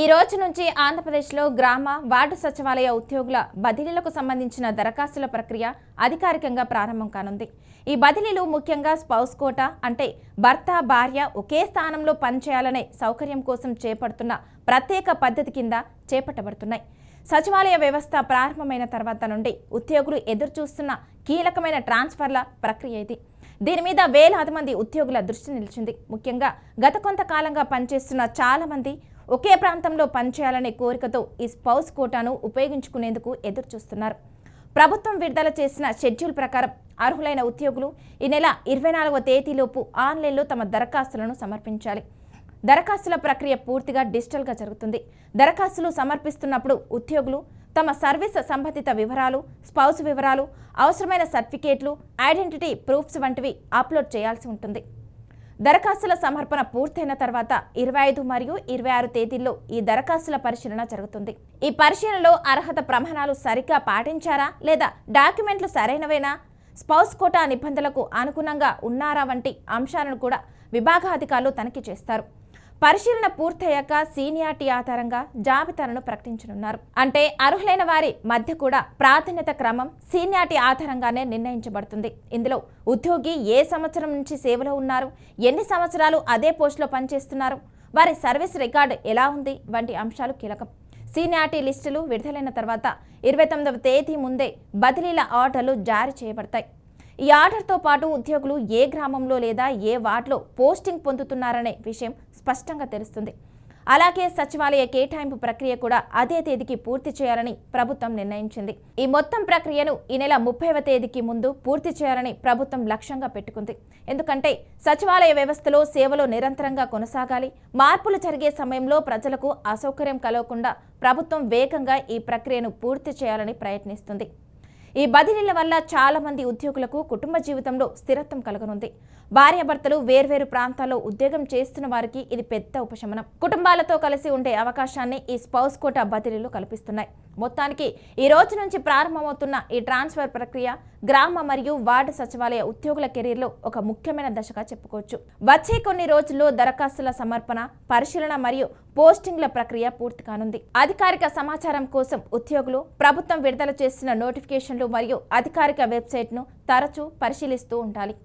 ఈ రోజు నుంచి ఆంధ్రప్రదేశ్లో గ్రామ వార్డు సచివాలయ ఉద్యోగుల బదిలీలకు సంబంధించిన దరఖాస్తుల ప్రక్రియ అధికారికంగా ప్రారంభం కానుంది. ఈ బదిలీలు ముఖ్యంగా స్పౌస్ కోట అంటే భర్త భార్య ఒకే స్థానంలో పనిచేయాలనే సౌకర్యం కోసం చేపడుతున్న ప్రత్యేక పద్ధతి కింద చేపట్టబడుతున్నాయి. సచివాలయ వ్యవస్థ ప్రారంభమైన తర్వాత నుండి ఉద్యోగులు ఎదురుచూస్తున్న కీలకమైన ట్రాన్స్ఫర్ల ప్రక్రియ ఇది. దీని మీద వేలాది మంది ఉద్యోగుల దృష్టి నిలిచింది. ముఖ్యంగా గత కొంతకాలంగా పనిచేస్తున్న చాలా మంది ఒకే ప్రాంతంలో పనిచేయాలనే కోరికతో ఈ స్పౌస్ కోటాను ఉపయోగించుకునేందుకు ఎదురుచూస్తున్నారు. ప్రభుత్వం విడుదల చేసిన షెడ్యూల్ ప్రకారం అర్హులైన ఉద్యోగులు ఈ నెల ఇరవై నాలుగవ తేదీలోపు ఆన్లైన్లో తమ దరఖాస్తులను సమర్పించాలి. దరఖాస్తుల ప్రక్రియ పూర్తిగా డిజిటల్గా జరుగుతుంది. దరఖాస్తులు సమర్పిస్తున్నప్పుడు ఉద్యోగులు తమ సర్వీస్ సంబంధిత వివరాలు స్పౌస్ వివరాలు అవసరమైన సర్టిఫికేట్లు ఐడెంటిటీ ప్రూఫ్స్ వంటివి అప్లోడ్ చేయాల్సి ఉంటుంది. దరఖాస్తుల సమర్పణ పూర్తయిన తర్వాత ఇరవై ఐదు మరియు ఇరవై ఆరు తేదీల్లో ఈ దరఖాస్తుల పరిశీలన జరుగుతుంది. ఈ పరిశీలనలో అర్హత ప్రమాణాలు సరిగ్గా పాటించారా లేదా డాక్యుమెంట్లు సరైనవేనా? స్పౌస్ కోటా నిబంధనలకు అనుగుణంగా ఉన్నారా వంటి అంశాలను కూడా విభాగాధికారులు తనిఖీ చేస్తారు. పరిశీలన పూర్తయ్యాక సీనియార్టీ ఆధారంగా జాబితాలను ప్రకటించనున్నారు. అంటే అర్హులైన వారి మధ్య కూడా ప్రాధాన్యత క్రమం సీనియార్టీ ఆధారంగానే నిర్ణయించబడుతుంది. ఇందులో ఉద్యోగి ఏ సంవత్సరం నుంచి సేవలో ఉన్నారు ఎన్ని సంవత్సరాలు అదే పోస్టులో పనిచేస్తున్నారు వారి సర్వీస్ రికార్డు ఎలా ఉంది వంటి అంశాలు కీలకం. సీనియార్టీ లిస్టులు విడుదలైన తర్వాత ఇరవై తొమ్మిదవ తేదీ ముందే బదిలీల ఆర్డర్లు జారీ చేయబడతాయి. ఈ ఆర్డర్తో పాటు ఉద్యోగులు ఏ గ్రామంలో లేదా ఏ వార్డులో పోస్టింగ్ పొందుతున్నారనే విషయం స్పష్టంగా తెలుస్తుంది. అలాగే సచివాలయ కేటాయింపు ప్రక్రియ కూడా అదే తేదీకి పూర్తి చేయాలని ప్రభుత్వం నిర్ణయించింది. ఈ మొత్తం ప్రక్రియను ఈ నెల ముప్పైవ తేదీకి ముందు పూర్తి చేయాలని ప్రభుత్వం లక్ష్యంగా పెట్టుకుంది. ఎందుకంటే సచివాలయ వ్యవస్థలో సేవలు నిరంతరంగా కొనసాగాలి. మార్పులు జరిగే సమయంలో ప్రజలకు అసౌకర్యం కలగకుండా ప్రభుత్వం వేగంగా ఈ ప్రక్రియను పూర్తి చేయాలని ప్రయత్నిస్తుంది. ఈ బదిలీల వల్ల చాలా మంది ఉద్యోగులకు కుటుంబ జీవితంలో స్థిరత్వం కలగనుంది. భార్యాభర్తలు వేర్వేరు ప్రాంతాల్లో ఉద్యోగం చేస్తున్న వారికి ఇది పెద్ద ఉపశమనం. కుటుంబాలతో కలిసి ఉండే అవకాశాన్ని ఈ స్పౌస్ కోటా బదిలీలు కల్పిస్తున్నాయి. మొత్తానికి ఈ రోజు నుంచి ప్రారంభమవుతున్న ఈ ట్రాన్స్ఫర్ ప్రక్రియ గ్రామ మరియు వార్డు సచివాలయ ఉద్యోగుల కెరీర్లో ఒక ముఖ్యమైన దశగా చెప్పుకోవచ్చు. వచ్చే కొన్ని రోజుల్లో దరఖాస్తుల సమర్పణ పరిశీలన మరియు పోస్టింగ్ల ప్రక్రియ పూర్తి కానుంది. అధికారిక సమాచారం కోసం ఉద్యోగులు ప్రభుత్వం విడుదల చేస్తున్న నోటిఫికేషన్లు మరియు అధికారిక వెబ్సైట్ను తరచూ పరిశీలిస్తూ ఉండాలి.